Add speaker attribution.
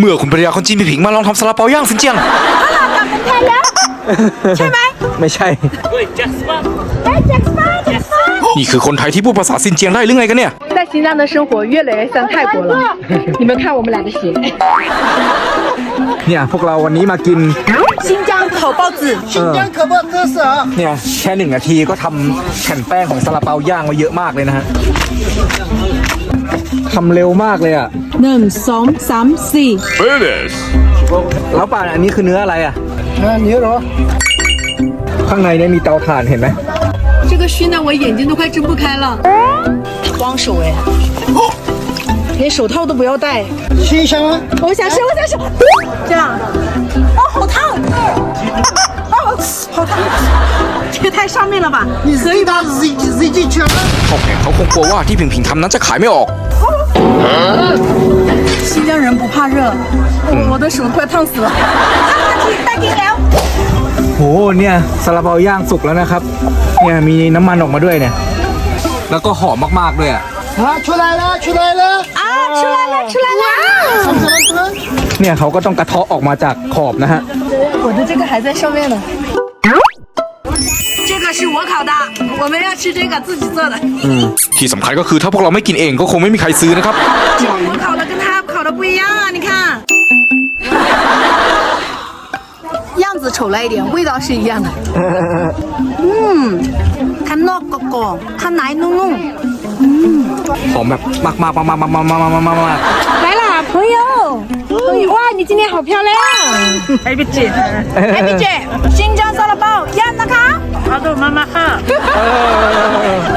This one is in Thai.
Speaker 1: เมื่อคุณภรรยาคนจีนพี่ผิงมาลองทำซาลาเปาย่างสินเจียง
Speaker 2: ใช่ไหม
Speaker 3: ไม่ใช่
Speaker 2: 哎，Jack Jack
Speaker 1: นี่คือคนไทยที่พูดภาษาซินเจียงได้หรือไงกันเนี่ย
Speaker 4: 在新疆的生活越来越像泰国了。你们看我们俩的鞋。
Speaker 3: เนี่ยพวกเราวันนี้มากิน
Speaker 2: 新疆烤包子，
Speaker 5: 新疆可不特色啊！
Speaker 3: เนี่ยแค่หนึ่งนาทีก็ทำแผ่นแป้งของซาลาเปาย่างมาเยอะมากเลยนะฮะทำเร็วมากเลยอ่ะ
Speaker 2: หนึ่งสองสามสี่
Speaker 3: แล้วป่านอันนี้คือเนื้ออะไรอ่ะ
Speaker 5: 啊，牛肉，
Speaker 3: ข้างในเนี่ยมีเตาถ่านเห็นไหม
Speaker 4: 这个熏的我眼睛都快睁不开了。
Speaker 2: 光手哎，连手套都不要戴。
Speaker 5: 新香吗？
Speaker 2: 我想吃，我想吃，这样，哦，好烫，哦，好烫，这个太上面了吧？
Speaker 5: 你自己把自己自己卷了。
Speaker 1: พ่อแขกเขาคงกลัวว่าที่ผิงผิงทำนั้นจะขายไม่ออก
Speaker 2: 新疆人不怕热，我我的手快烫死了。带给了。
Speaker 3: โหเนี่ยซาลาเปาย่างสุกแล้วนะครับ เนี่ยมีน้ำมันออกมาด้วยเนี่ย แล้วก็หอมมากๆด้วยอ่ะ
Speaker 5: 啊，出来了，出来了！
Speaker 2: 啊，出来了，出来了！
Speaker 5: 什么什么什么？
Speaker 3: เนี่ยเขาก็ต้องกระเทาะออกมาจากขอบนะฮะ
Speaker 2: 我的这个还在上面呢。这个是我烤的，我们要吃这个自己做的。
Speaker 1: ที่สำคัญก็คือถ้าพวกเราไม่กินเองก็คงไม่มีใครซื้อนะครับ
Speaker 2: 我们烤 的跟他烤的不一样啊，你看。样子丑了一点，味道是一样的。嗯，它糯狗狗，它奶弄弄。
Speaker 3: หอมแบบมากๆมากๆมากๆมากๆมากๆมากๆมากๆมาก
Speaker 4: 来啦，朋友！哇，你今天好漂亮！
Speaker 2: 哎，别姐，哎，别姐，新疆沙拉包，要那个。
Speaker 3: ๆ